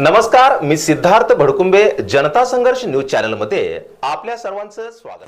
नमस्कार मी सिद्धार्थ भडकुंबे जनता संघर्ष न्यूज चॅनलमध्ये आपल्या सर्वांचं स्वागत.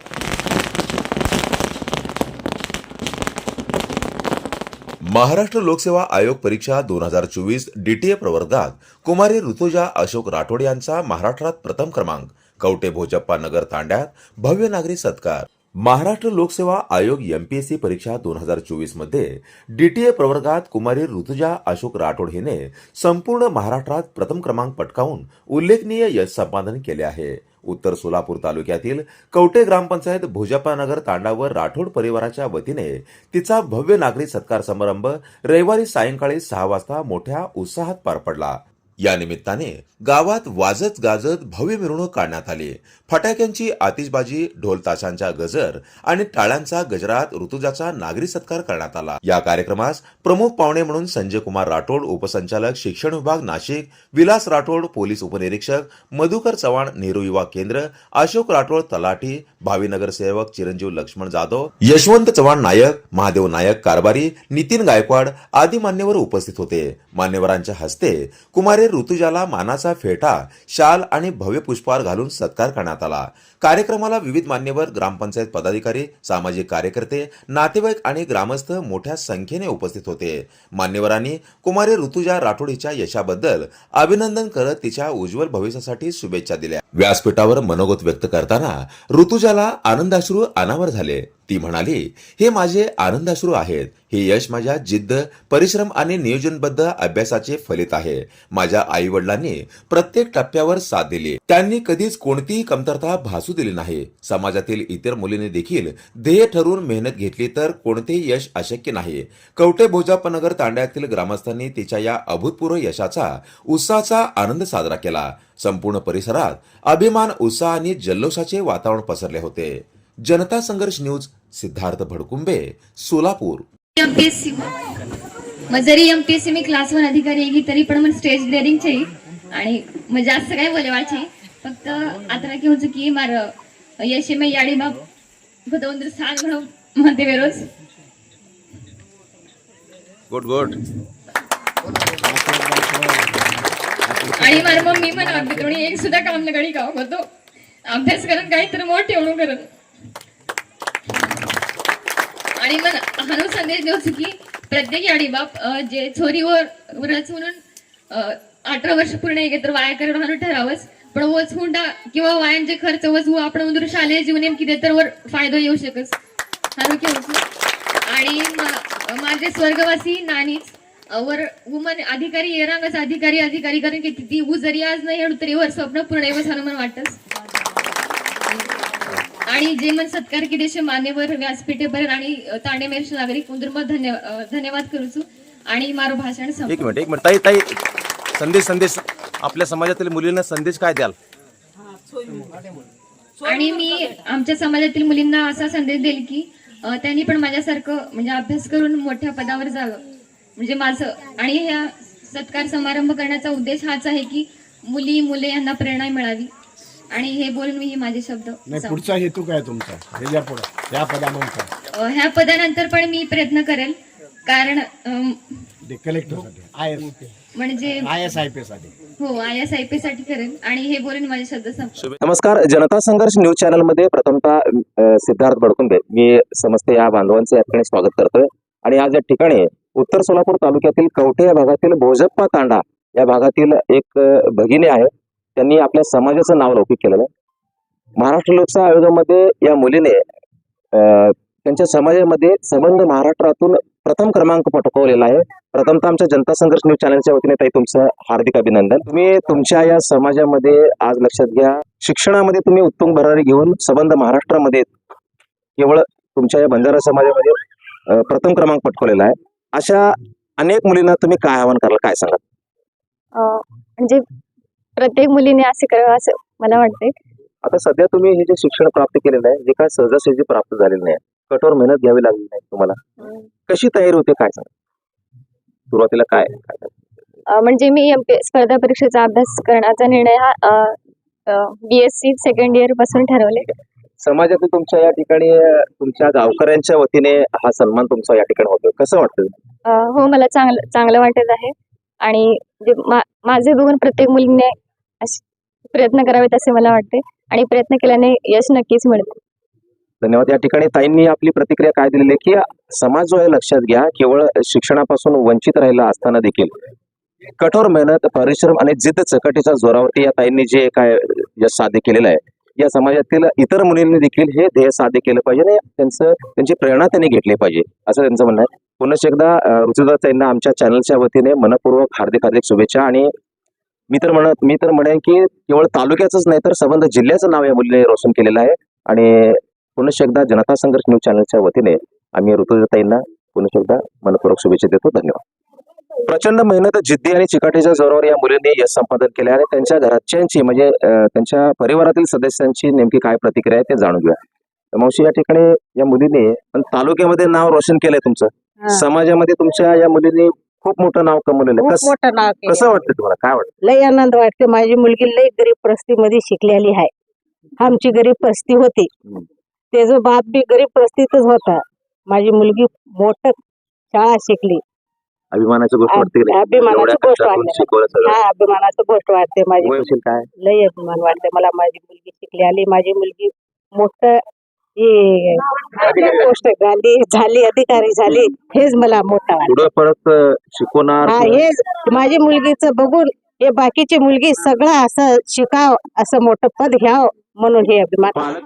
महाराष्ट्र लोकसेवा आयोग परीक्षा दोन हजार चोवीस डीटीए प्रवर्गात कुमारी ऋतुजा अशोक राठोड यांचा महाराष्ट्रात प्रथम क्रमांक कवटे भोजप्पा नगर तांड्यात भव्य नागरी सत्कार. महाराष्ट्र लोकसेवा आयोग एमपीएससी परीक्षा दोन हजार चोवीसमध्ये डीटीए प्रवर्गात कुमारी ऋतुजा अशोक राठोड हिने संपूर्ण महाराष्ट्रात प्रथम क्रमांक पटकावून उल्लेखनीय यश संपादन केले आहे. उत्तर सोलापूर तालुक्यातील कवटे ग्रामपंचायत भोजप्पानगर तांडावर राठोड परिवाराच्या वतीने तिचा भव्य नागरी सत्कार समारंभ रविवारी सायंकाळी सहा वाजता मोठ्या उत्साहात पार पडला. या निमित्ताने गावात वाजत गाजत भव्य मिरवणूक काढण्यात आली. फटाक्यांची आतिषबाजी ढोलताशांचा गजर आणि टाळ्यांचा गजरात ऋतुजाचा नागरी सत्कार करण्यात आला. या कार्यक्रमास प्रमुख पाहुणे म्हणून संजय कुमार राठोड उपसंचालक शिक्षण विभाग नाशिक विलास राठोड पोलीस उपनिरीक्षक मधुकर चव्हाण नेहरू युवा केंद्र अशोक राठोड तलाठी भावी नगरसेवक चिरंजीव लक्ष्मण जाधव यशवंत चव्हाण नायक महादेव नायक कारभारी नितीन गायकवाड आदी मान्यवर उपस्थित होते. मान्यवरांच्या हस्ते कुमारे ऋतुजाला मानाचा फेटा शाल आणि भव्य पुष्पहार घालून सत्कार करण्यात आला. कार्यक्रमाला विविध मान्यवर ग्रामपंचायत पदाधिकारी सामाजिक कार्यकर्ते नातेवाईक आणि ग्रामस्थ मोठ्या संख्येने उपस्थित होते. मान्यवरांनी कुमारी ऋतुजा राठोड हिच्या यशाबद्दल अभिनंदन करत तिच्या उज्ज्वल भविष्यासाठी शुभेच्छा दिल्या. व्यासपीठावर मनोगत व्यक्त करताना ऋतुजाला आनंदाश्रू अनावर झाले. ती म्हणाली हे माझे आनंदाश्रू आहेत. हे यश माझ्या जिद्द परिश्रम आणि नियोजनबद्ध अभ्यासाचे फलित आहे. माझ्या आई वडिलांनी प्रत्येक टप्प्यावर साथ दिली. त्यांनी कधीच कोणतीही कमतरता भासू दिली नाही. समाजातील इतर मुलींनी देखील ध्येय ठरवून मेहनत घेतली तर कोणतेही यश अशक्य नाही. कवटे भोजापनगर तांड्यातील ग्रामस्थांनी तिच्या या अभूतपूर्व यशाचा उत्साहाचा आनंद साजरा केला. संपूर्ण परिसरात अभिमान उत्साह आणि जल्लोषाचे वातावरण पसरले होते. जनता संघर्ष न्यूज सिद्धार्थ भडकुंबे सोलापूर. जरी एम पी ए सी मी क्लास वन अधिकारी आहे तरी पण मग स्टेज डेअरिंगची आणि म्हणजे असं काय बोलेवाची फक्त आता की होतं की मार यशे मी याडी बाब फक्त ಒಂದು म्हणून म्हणते वेरोज गुड गुड आणि मार मी म्हणा आम्ही एक सुद्धा काम गडी गाव होतो. अभ्यास करून काहीतरी मोठे एवढं करत. आणि मग हा संदेश देऊच की प्रत्येक याडी बाप जे छोरीवर वरच म्हणून अठरा वर्ष पूर्ण एकत्र वाया करून हा ठरावच. पण वच हुंडा किंवा वायांचे खर्च वच हो आपण उंदूर शालेय जीवन किती तर वर फायदा येऊ शकस. हा आणि माझे स्वर्गवासी नानीच वर वुमन अधिकारी येरांगच अधिकारी अधिकारी कारण की ती उ जरी आज नाही येणं तरी वर स्वप्न पूर्ण येवस हानो मला वाटतच. आणि जे मन सत्कार केल्याचे मान्यवर व्यासपीठेपर्यंत आणि ताणे मेरचे नागरिक उंदरमत धन्य अं, धन्यवाद करूचू आणि मारो भाषण. एक मिनिट एक मिनिट. ताई ताई संदेश संदेश. आपल्या समाजातील मुलींना संदेश काय द्याल? आणि मी आमच्या समाजातील मुलींना असा संदेश देईल की त्यांनी पण माझ्यासारखं म्हणजे अभ्यास करून मोठ्या पदावर जावं. म्हणजे माझं. आणि ह्या सत्कार समारंभ करण्याचा उद्देश हाच आहे की मुली मुले यांना प्रेरणा मिळावी. आणि हे बोलून मी हे माझे शब्द नाही संपवते. पुढचा हेतू काय तुमचा? पुढे या पदानंतर अं, ह्या पदानंतर पण मी प्रयत्न करेल. कारण अं, कलेक्टरसाठी आय एस. म्हणजे आय एस आय पी साठी. हो आय एस आय पी साठी करेन आणि हे बोलून माझे शब्द संपले. नमस्कार जनता संघर्ष न्यूज चॅनलमध्ये प्रथमतः अ, सिद्धार्थ बडकुंबे मी समस्त या बांधवांचे या ठिकाणी स्वागत करतोय. आणि आज या ठिकाणी उत्तर सोलापूर तालुक्यातील कवठे या भागातील भोजप्पा तांडा या भागातील एक भगिनी आहे. त्यांनी आपल्या समाजाचं नाव लौकिक केलेलं आहे. महाराष्ट्र लोकसेवा आयोगामध्ये या मुलीने अ, त्यांच्या समाजामध्ये संबंध महाराष्ट्रातून प्रथम क्रमांक पटकवलेला आहे. प्रथमतः आमच्या जनता संघर्ष न्यूज चॅनलच्या वतीने ताई तुमचं हार्दिक अभिनंदन. तुम्ही तुमच्या या समाजामध्ये आज लक्षात घ्या शिक्षणामध्ये तुम्ही उत्तुंग भरारी घेऊन संबंध महाराष्ट्रामध्ये केवळ तुमच्या या बंजारा समाजामध्ये प्रथम क्रमांक पटकवलेला आहे. अशा अनेक मुलींना तुम्ही काय आवाहन कराल काय सांगा म्हणजे प्रत्येक मुलीने असे करावं असं मला वाटतंय. आता सध्या तुम्ही हे जे शिक्षण प्राप्त केलेलं आहे जे काय सहजासहजी प्राप्त झालेलं नाही कठोर मेहनत घ्यावी लागली नाही तुम्हाला कशी तयारी होते काय सांगा सुरुवातीला काय काय अं, म्हणजे मी एमपी स्पर्धा परीक्षेचा अभ्यास करण्याचा निर्णय हा बीएससी सेकंड इयरपासून ठरवले समाजातील तुमच्या या ठिकाणी तुमच्या गावकऱ्यांच्या वतीने हा सन्मान तुमचा या ठिकाणी होतो कसं वाटतं हो मला चांगलं चांगलं वाटत आहे. आणि जे मा- माझे बघून प्रत्येक मुलीने असे प्रयत्न करावेत असे मला वाटते. आणि प्रयत्न केल्याने यश नक्कीच मिळते. धन्यवाद. या ठिकाणी ताईंनी आपली प्रतिक्रिया काय दिलेली आहे? की समाज जो आहे लक्षात घ्या केवळ शिक्षणापासून वंचित राहिला असताना देखील कठोर मेहनत परिश्रम आणि जिद्द चकटीच्या जोरावरती या ताईंनी जे काय यश साध्य केलेलं आहे या समाजातील इतर मुलींनी देखील हे ध्येय साध्य केलं पाहिजे आणि त्यांचं त्यांची प्रेरणा त्यांनी घेतली पाहिजे असं त्यांचं म्हणणं आहे. पुन्हा एकदा ऋतुदा यांना आमच्या चॅनलच्या वतीने मनपूर्वक हार्दिक हार्दिक शुभेच्छा आणि मी तर म्हणत मी तर म्हणेन की केवळ तालुक्याचंच नाही तर संबंध जिल्ह्याचं नाव या मुलीने रोशन केलेलं आहे. आणि पुन्हा एकदा जनता संघर्ष न्यूज चॅनलच्या वतीने आम्ही ऋतुजाताईंना पुन्हा एकदा मनपूर्वक शुभेच्छा देतो. धन्यवाद. प्रचंड मेहनत जिद्दी आणि चिकाटीच्या जोरावर या मुलींनी यश संपादन केले आणि त्यांच्या घरच्यांची म्हणजे त्यांच्या परिवारातील सदस्यांची नेमकी काय प्रतिक्रिया आहे ते जाणून घेऊया. तर मावशी या ठिकाणी या मुलीने पण तालुक्यामध्ये नाव रोशन केलंय तुमचं. समाजामध्ये तुमच्या या मुलीने खूप मोठं नाव कमवलेलं आहे. मोठं नाव. कसं वाटतं तुम्हाला? काय वाटतं? लय आनंद वाटते माझी मुलगी लय गरीब परिस्थितीमध्ये शिकलेली आहे. आमची गरीब परिस्थिती होती. त्याचा बाप बी गरीब परिस्थितीतच होता. माझी मुलगी मोठ शाळा शिकली. अभिमानाची गोष्ट वाटते की? नाही? अभिमानाची गोष्ट कष्टातून वाटते. शिकवलं सगळं. हा अभिमानाची गोष्ट वाटते माझी. वय असेल काय? लय अभिमान वाटते मला. माझी मुलगी शिकली आली माझी मुलगी मोठ हे गोष्ट गांधी झाली अधिकारी झाली हेच मला मोठा वाटतं. पुढे परत अं, शिकवणार हा हेच. माझी मुलगीच बघून हे बाकीची मुलगी सगळं असं शिकाव असं मोठं पद घ्याव म्हणून हे अभिमान. पालक